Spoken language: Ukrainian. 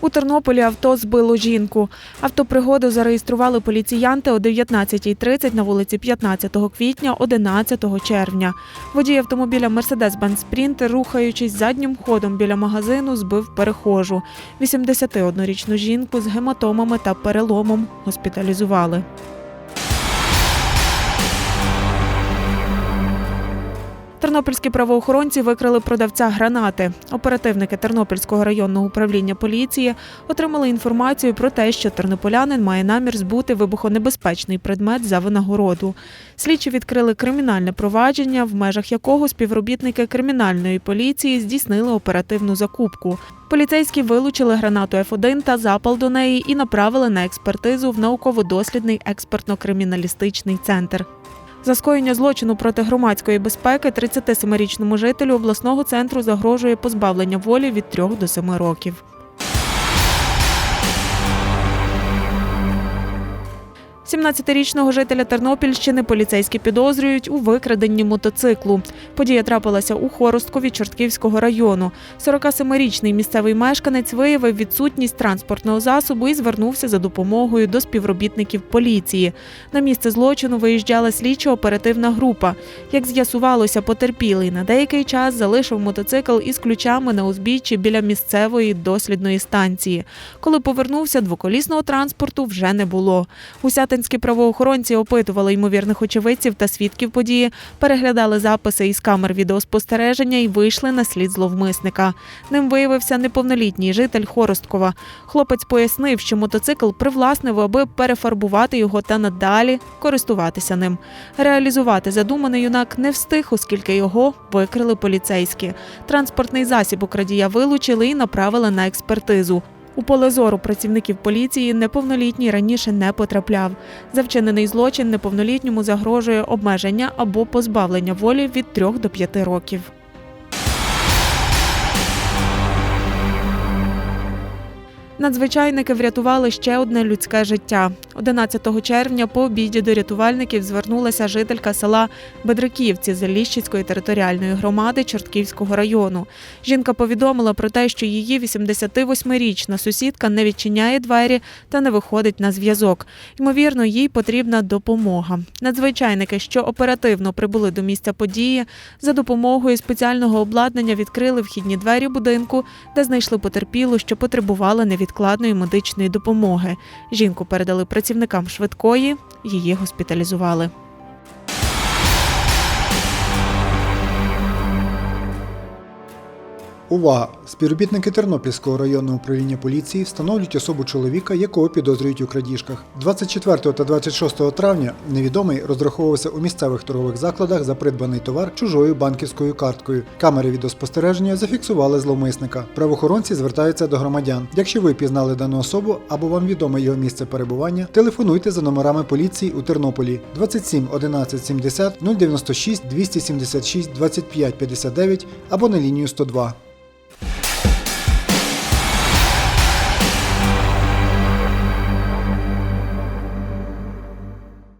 У Тернополі авто збило жінку. Автопригоду зареєстрували поліціянти о 19.30 на вулиці 15 квітня 11 червня. Водій автомобіля Mercedes-Benz Sprinter, рухаючись заднім ходом біля магазину, збив перехожу. 81-річну жінку з гематомами та переломом госпіталізували. Тернопільські правоохоронці викрили продавця гранати. Оперативники Тернопільського районного управління поліції отримали інформацію про те, що тернополянин має намір збути вибухонебезпечний предмет за винагороду. Слідчі відкрили кримінальне провадження, в межах якого співробітники кримінальної поліції здійснили оперативну закупку. Поліцейські вилучили гранату F1 та запал до неї і направили на експертизу в науково-дослідний експертно-криміналістичний центр. За скоєння злочину проти громадської безпеки 37-річному жителю обласного центру загрожує позбавлення волі від 3 до 7 років. Сімнадцятирічного жителя Тернопільщини поліцейські підозрюють у викраденні мотоциклу. Подія трапилася у Хоросткові Чортківського району. 47-річний місцевий мешканець виявив відсутність транспортного засобу і звернувся за допомогою до співробітників поліції. На місце злочину виїжджала слідчо-оперативна група. Як з'ясувалося, потерпілий на деякий час залишив мотоцикл із ключами на узбіччі біля місцевої дослідної станції. Коли повернувся, двоколісного транспорту вже не було. Гусятинські правоохоронці опитували ймовірних очевидців та свідків події, переглядали записи із камер відеоспостереження і вийшли на слід зловмисника. Ним виявився неповнолітній житель Хоросткова. Хлопець пояснив, що мотоцикл привласнив, аби перефарбувати його та надалі користуватися ним. Реалізувати задуманий юнак не встиг, оскільки його викрили поліцейські. Транспортний засіб у крадія вилучили і направили на експертизу. У поле зору працівників поліції неповнолітній раніше не потрапляв. За вчинений злочин неповнолітньому загрожує обмеження або позбавлення волі від 3 до 5 років. Надзвичайники врятували ще одне людське життя. 11 червня по обіді до рятувальників звернулася жителька села Бедриківці Заліщицької територіальної громади Чортківського району. Жінка повідомила про те, що її 88-річна сусідка не відчиняє двері та не виходить на зв'язок. Ймовірно, їй потрібна допомога. Надзвичайники, що оперативно прибули до місця події, за допомогою спеціального обладнання відкрили вхідні двері будинку, де знайшли потерпілу, що потребувала невідкладної медичної допомоги. Жінку передали працівникам швидкої, її госпіталізували. Увага! Співробітники Тернопільського районного управління поліції встановлюють особу чоловіка, якого підозрюють у крадіжках. 24 та 26 травня невідомий розраховувався у місцевих торгових закладах за придбаний товар чужою банківською карткою. Камери відеоспостереження зафіксували зловмисника. Правоохоронці звертаються до громадян. Якщо ви пізнали дану особу або вам відоме його місце перебування, телефонуйте за номерами поліції у Тернополі 27 11 70 096 276 25 59 або на лінію 102.